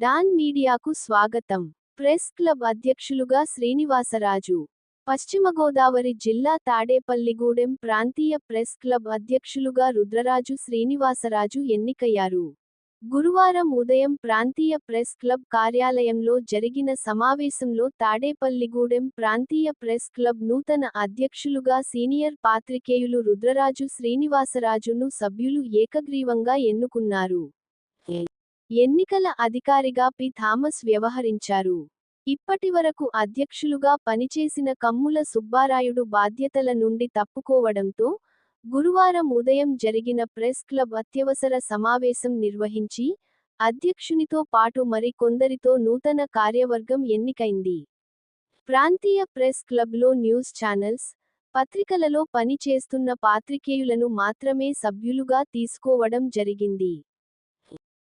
Don మీడియాకు స్వాగతం. Press club అధ్యక్షులుగా శ్రీనివాసరాజు. పశ్చిమ గోదావరి జిల్లా తాడేపల్లిగూడెం ప్రాంతీయ ప్రెస్ క్లబ్ అధ్యక్షులుగా రుద్రరాజు శ్రీనివాసరాజు ఎన్నికయ్యారు. గురువారం ఉదయం ప్రాంతీయ ప్రెస్ క్లబ్ కార్యాలయంలో జరిగిన సమావేశంలో తాడేపల్లిగూడెం ప్రాంతీయ ప్రెస్ క్లబ్ నూతన అధ్యక్షులుగా సీనియర్ పాత్రికేయులు రుద్రరాజు శ్రీనివాసరాజును సభ్యులు ఏకగ్రీవంగా ఎన్నుకున్నారు. ఎన్నికల అధికారిగా పి. థామస్ వ్యవహరించారు. ఇప్పటివరకు అధ్యక్షులుగా పనిచేసిన కమ్ముల సుబ్బారాయుడు బాధ్యతల నుండి తప్పుకోవడంతో గురువారం ఉదయం జరిగిన ప్రెస్ క్లబ్ అత్యవసర సమావేశం నిర్వహించి అధ్యక్షునితో పాటు మరి కొందరితో నూతన కార్యవర్గం ఎన్నికైంది. ప్రాంతీయ ప్రెస్ క్లబ్లో న్యూస్ ఛానల్స్ పత్రికలలో పని చేస్తున్న పాత్రికేయులను మాత్రమే సభ్యులుగా తీసుకోవడం జరిగింది.